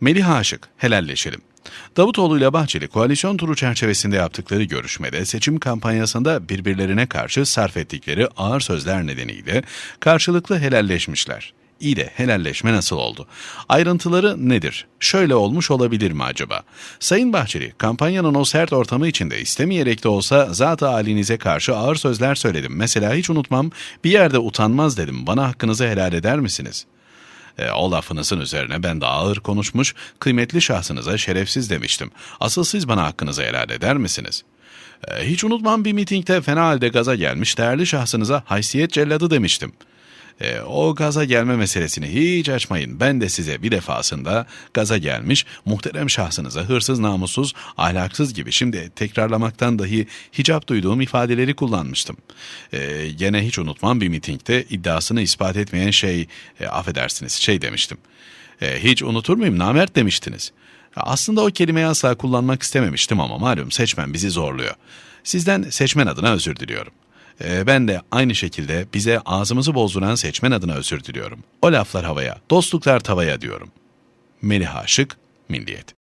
Melih Aşık, helalleşelim. Davutoğlu ile Bahçeli koalisyon turu çerçevesinde yaptıkları görüşmede seçim kampanyasında birbirlerine karşı sarf ettikleri ağır sözler nedeniyle karşılıklı helalleşmişler. İyi de helalleşme nasıl oldu? Ayrıntıları nedir? Şöyle olmuş olabilir mi acaba? Sayın Bahçeli, kampanyanın o sert ortamı içinde istemeyerek de olsa zat-ı halinize karşı ağır sözler söyledim. Mesela hiç unutmam, bir yerde utanmaz dedim. Bana hakkınızı helal eder misiniz? E, o lafınızın üzerine ben de ağır konuşmuş, kıymetli şahsınıza şerefsiz demiştim. Asıl siz bana hakkınızı helal eder misiniz? E, hiç unutmam bir mitingde fena halde gaza gelmiş, değerli şahsınıza haysiyet celladı demiştim. E, o gaza gelme meselesini hiç açmayın. Ben de size bir defasında gaza gelmiş, muhterem şahsınıza hırsız, namussuz, ahlaksız gibi şimdi tekrarlamaktan dahi hicap duyduğum ifadeleri kullanmıştım. E, gene hiç unutmam bir mitingde iddiasını ispat etmeyen şey, e, affedersiniz, şey demiştim. E, hiç unutur muyum, namert demiştiniz. Aslında o kelimeyi asla kullanmak istememiştim ama malum seçmen bizi zorluyor. Sizden seçmen adına özür diliyorum. Ee, ben de aynı şekilde bize ağzımızı bozduran seçmen adına özür diliyorum. O laflar havaya, dostluklar tavaya diyorum. Melih Aşık, Milliyet.